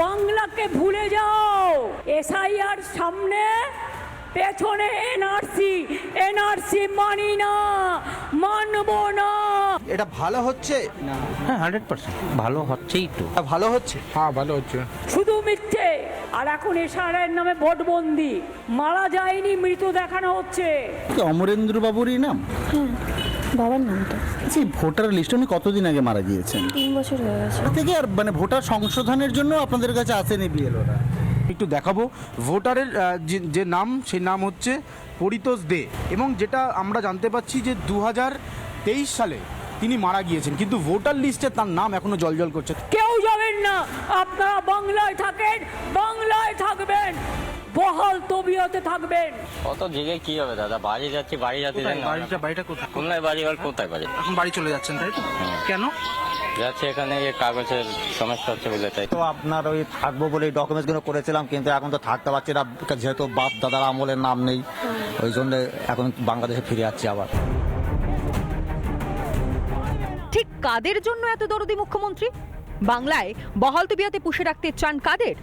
বাংলাকে ভুলে যাও। এসআইআর সামনে পেছনে এনআরসি। এনআরসি মানি না মানব না। এটা ভালো হচ্ছে? হ্যাঁ হান্ড্রেড পার্সেন্ট ভালো হচ্ছেই তো। ভালো হচ্ছে? হ্যাঁ ভালো হচ্ছে। শুধু মিথ্যে। আর এখন এসআইআর নামে ভোটবন্দি মারা যায়নি মৃত দেখানো হচ্ছে। অমরেন্দ্র বাবুরই নাম বাবার নামটা। আচ্ছা ভোটার লিস্ট উনি কতদিন আগে মারা গিয়েছেন? তিন বছর হয়ে গেছে। থেকে আর মানে ভোটার সংশোধনের জন্য আপনাদের কাছে আসেনি বিএলওরা? একটু দেখাবো। ভোটারের যে যে নাম সেই নাম হচ্ছে পরিতোষ দে এবং যেটা আমরা জানতে পাচ্ছি যে দু তেইশ সালে তিনি মারা গিয়েছেন। কিন্তু ভোটার লিস্টে তার নাম এখনও জলজল করছে। কেউ যাবেন না। আপনারা বাংলায় থাকবেন বহাল তবিয়তে থাকবেন। কত জেগে কি হবে দাদা? বাড়ি যাচ্ছি বাড়ি যাচ্ছি বাড়িটা বাড়িটা কোথায়? খুলনায় বাড়ি আর কোথায় বাড়ি? এখন বাড়ি চলে যাচ্ছেন তাই তো? কেন? যাচ্ছে এখানে এই কাগজের সমস্যা হচ্ছে বলে তাই তো। আপনার ওই থাকব বলে ডকুমেন্টসগুলো করেছিলাম কিন্তু এখন তো থাকতে পারছি না যেহেতু বাপ দাদার আমলের নাম নেই ওই জন্য এখন বাংলাদেশে ফিরে যাচ্ছি আবার। ঠিক কাদের জন্য এত দরদি মুখ্যমন্ত্রী? বাংলায় বহাল তবিয়াতে পুষে রাখতে চান কাদের?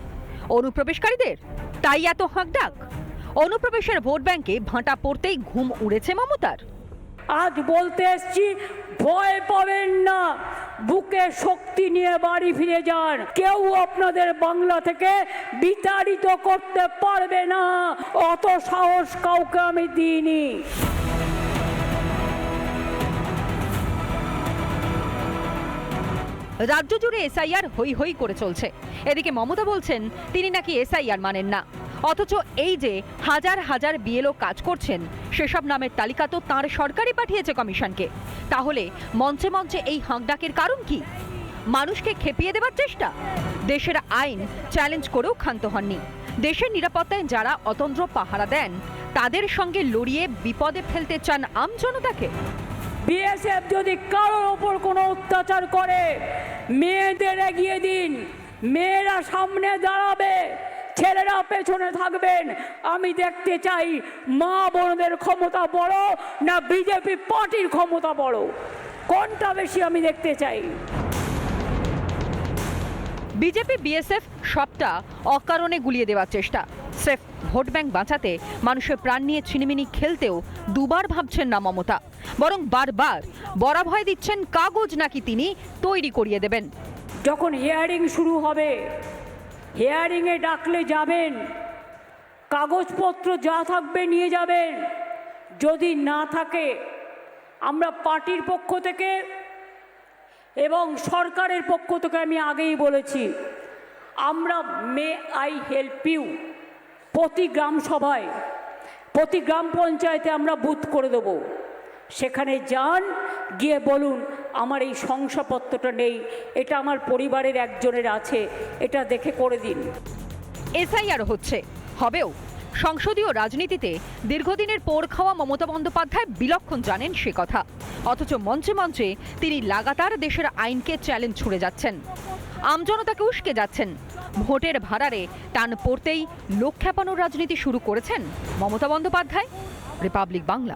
অনুপ্রবেশকারীদের? তাই এত হাঁকডাক? অনুপ্রবেশের ভোট ব্যাংকে ভাঁটা পড়তেই ঘুম উড়েছে মমতার। আজ বলতে এসছি, ভয় পাবেন না। বুকে শক্তি নিয়ে বাড়ি ফিরে যান। কেউ আপনাদের বাংলা থেকে বিতাড়িত করতে পারবে না। অত সাহস কাউকে আমি দিইনি। রাজ্য জুড়ে এসআইআর হই হই করে চলছে। এদিকে মমতা বলছেন, তিনি নাকি এসআইআর মানেন না। অথচ এই যে হাজার হাজার বিএলও কাজ করছেন, সেসব নামের তালিকা তো তাঁর সরকারই পাঠিয়েছে কমিশনকে। তাহলে মঞ্চে মঞ্চে এই হাঁকডাকের কারণ কি? মানুষকে খেপিয়ে দেবার চেষ্টা? দেশের আইন চ্যালেঞ্জ করেও ক্ষান্ত হননি। দেশের নিরাপত্তায় যারা অতন্ত্র পাহারা দেন, তাদের সঙ্গে লড়িয়ে বিপদে ফেলতে চান আম জনতাকে। বিএসএফ যদি কারোর ওপর কোনো অত্যাচার করে, মেয়েদের এগিয়ে দিন। মেয়েরা সামনে দাঁড়াবে, ছেলেরা পেছনে থাকবেন। আমি দেখতে চাই মা বোনদের ক্ষমতা বড় না বিজেপি পার্টির ক্ষমতা বড়। কোনটা বেশি আমি দেখতে চাই? বিজেপি, বিএসএফ সবটা অকারণে গুলিয়ে দেওয়ার চেষ্টা। সেফ ভোট ব্যাংক বাঁচাতে মানুষের প্রাণ নিয়ে ছিনিমিনি খেলতেও দুবার ভাবছেন না মমতা। বরং বারবার। বরাভয় দিচ্ছেন কাগজ নাকি তিনি, তৈরি করিয়ে দেবেন। যখন হিয়ারিং শুরু হবে হিয়ারিংয়ে ডাকলে যাবেন, কাগজপত্র যা থাকবে নিয়ে যাবেন। যদি না থাকে, আমরা পার্টির পক্ষ থেকে এবং সরকারের পক্ষ থেকে আমি আগেই বলেছি, আমরা মে আই হেল্প ইউ প্রতি গ্রাম সভায়, প্রতি গ্রাম পঞ্চায়েতে আমরা বুথ করে দেবো। সেখানে যান, গিয়ে বলুন, আমার এই শংসাপত্রটা নেই, এটা আমার পরিবারের একজনের আছে, এটা দেখে করে দিন। এসআইআর হচ্ছে। হবেও, সংসদীয় রাজনীতিতে দীর্ঘদিনের পোর খাওয়া মমতা বন্দ্যোপাধ্যায় বিলক্ষণ জানেন সে কথা। অথচ মঞ্চে মঞ্চে তিনি লাগাতার দেশের আইনকে চ্যালেঞ্জ ছুড়ে যাচ্ছেন। আমজনতাকে উস্কে যাচ্ছেন। ভোটের ভাড়ারে টান পড়তেই লোক রাজনীতি শুরু করেছেন মমতা বন্দ্যোপাধ্যায়, রিপাবলিক বাংলা।